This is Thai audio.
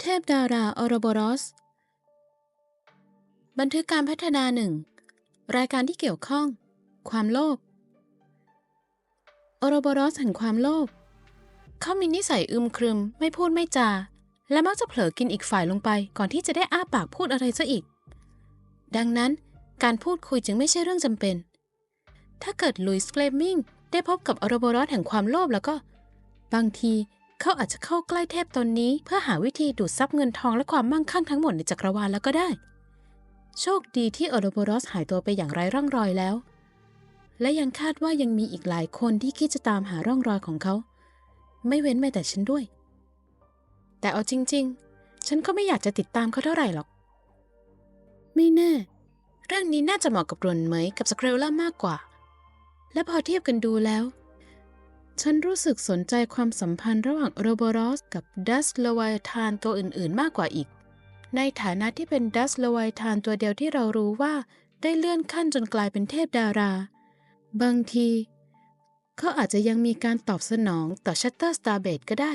เทพดาราออรบรอส บันทึกการพัฒนาหนึ่ง รายการที่เกี่ยวข้อง ความโลภออรบรอสแห่งความโลภเขามีนิสัยอึมครึม ไม่พูดไม่จา และมักจะเผลอกินอีกฝ่ายลงไป ก่อนที่จะได้อ้าปากพูดอะไรซะอีก ดังนั้นการพูดคุยจึงไม่ใช่เรื่องจำเป็น ถ้าเกิดลุยส์เฟลมิงได้พบกับออรบรอสแห่งความโลภแล้วก็ บางทีเเขาอาจจะเข้าใกล้เทพตนนี้ เพื่อหาวิธีดูดซับเงินทองและความมั่งคั่งทั้งหมดในจักรวาลแล้วก็ได้ โชคดีที่ออโรโบรอสหายตัวไปอย่างไร้ร่องรอยแล้ว และยังคาดว่ายังมีอีกหลายคนที่คิดจะตามหาร่องรอยของเขา ไม่เว้นแม้แต่ฉันด้วย แต่เอาจริง ๆ ฉันก็ไม่อยากจะติดตามเขาเท่าไหร่หรอก ไม่แน่ เรื่องนี้น่าจะเหมาะกับรวนเหมยกับสเครลล่ามากกว่า และพอเทียบกันดูแล้ว ฉันรู้สึกสนใจความสัมพันธ์ระหว่างโรโบรอสกับดัสลวายทานตัวอื่นๆ มากกว่าอีก ในฐานะที่เป็นดัสลวายทานตัวเดียวที่เรารู้ว่าได้เลื่อนขั้นจนกลายเป็นเทพดารา บางที เขาอาจจะยังมีการตอบสนองต่อชัตเตอร์สตาร์เบดก็ได้